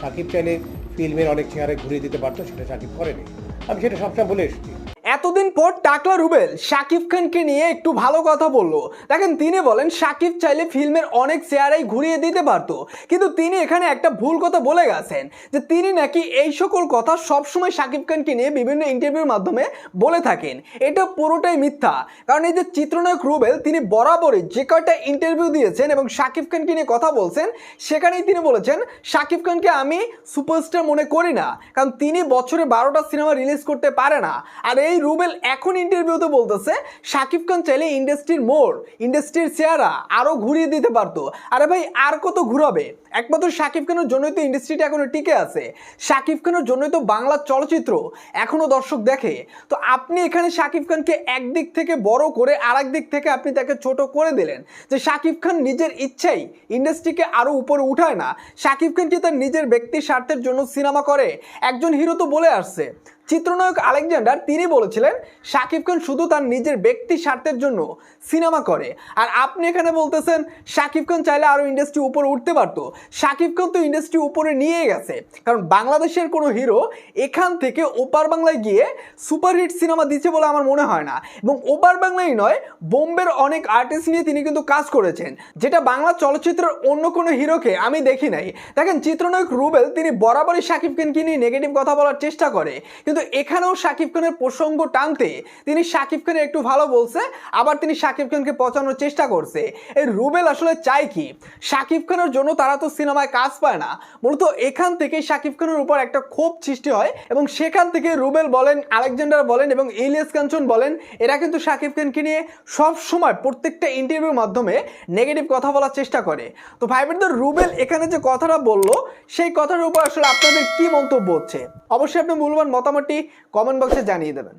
সাকিব চাইলে ফিল্মের অনেক চেহারে ঘুরিয়ে দিতে পারতো, সেটা সাকিব করেনি। আমি সেটা সবসময় বলে এসেছি। এতদিন পর টাকলা রুবেল, শাকিব খানকে নিয়ে একটু ভালো কথা বলল। দেখেন, তিনি বলেন, শাকিব চাইলে ফিল্মের অনেক চেয়ারাই ঘুরিয়ে দিতে পারতো। কিন্তু তিনি এখানে একটা ভুল কথা বলে গেছেন, যে তিনি নাকি এই সকল কথা সবসময় শাকিব খানকে নিয়ে বিভিন্ন ইন্টারভিউর মাধ্যমে বলে থাকেন। এটা পুরোটাই মিথ্যা। কারণ এই যে চিত্রনায়ক রুবেল, তিনি বরাবরই যে কয়টা ইন্টারভিউ দিয়েছেন এবং শাকিব খানকে নিয়ে কথা বলছেন, সেখানেই তিনি বলেছেন, শাকিব খানকে আমি সুপারস্টার মনে করি না। কারণ তিনি বছরে বারোটা সিনেমা রিলিজ করতে পারে না। আর এই রুবেল এখন ইন্টারভিউতে বলতেছে শাকিব খান চাইলে ইন্ডাস্ট্রির মোড় ইন্ডাস্ট্রির চেহারা আরও ঘুরিয়ে দিতে পারতো। আরে ভাই, আর কত ঘুরাবে? একমাত্র শাকিব খানের জন্যই তো ইন্ডাস্ট্রিটা এখনও টিকে আছে। শাকিব খানের জন্যই তো বাংলা চলচ্চিত্র এখনও দর্শক দেখে। তো আপনি এখানে শাকিব খানকে একদিক থেকে বড় করে আর দিক থেকে আপনি তাকে ছোট করে দিলেন যে শাকিব খান নিজের ইচ্ছাই ইন্ডাস্ট্রিকে আরও উপরে উঠায় না। শাকিব খান কি তার নিজের ব্যক্তি স্বার্থের জন্য সিনেমা করে? একজন হিরো তো বলে আসছে। চিত্রনায়ক আলেকজান্ডার তিনি বলেছিলেন, শাকিব খান শুধু তার নিজের ব্যক্তি স্বার্থের জন্য সিনেমা করে। আর আপনি এখানে বলতেছেন, শাকিব খান চাইলে আরও ইন্ডাস্ট্রি উপরে উঠতে পারতো। শাকিব খান তো ইন্ডাস্ট্রি উপরে নিয়ে গেছে। কারণ বাংলাদেশের কোনো হিরো এখান থেকে ওপার বাংলায় গিয়ে সুপারহিট সিনেমা দিচ্ছে বলে আমার মনে হয় না। এবং ওপার বাংলাই নয়, বোম্বের অনেক আর্টিস্ট নিয়ে তিনি কিন্তু কাজ করেছেন, যেটা বাংলা চলচ্চিত্রের অন্য কোনো হিরোকে আমি দেখি নাই। দেখেন, চিত্রনায়ক রুবেল, তিনি বরাবরই শাকিব খানকে নিয়ে নেগেটিভ কথা বলার চেষ্টা করে। কিন্তু এখানেও শাকিব খানের প্রসঙ্গ টানতে তিনি শাকিব খানের একটু ভালো বলছে, আবার তিনি শাকিব খানকে পচানোর চেষ্টা করছে। এই রুবেল আসলে চায় কি? শাকিব খানের জন্য তারা তো সিনেমায় কাজ পায় না। মূলত এখান থেকে শাকিব খানের উপর একটা ক্ষোভ সৃষ্টি হয় এবং সেখান থেকে রুবেল বলেন, আলেকজান্ডার বলেন এবং ইলিয়াস কাঞ্চন বলেন, এরা কিন্তু শাকিব খানকে নিয়ে সব সময় প্রত্যেকটা ইন্টারভিউর মাধ্যমে নেগেটিভ কথা বলার চেষ্টা করে। তো ভাইবেরদের রুবেল এখানে যে কথাটা বলল, সেই কথার উপর আসলে আপনাদের কি মন্তব্য হচ্ছে? অবশ্যই আপনি মূল্যবান মতামতটি কমেন্ট বক্সে জানিয়ে দেবেন।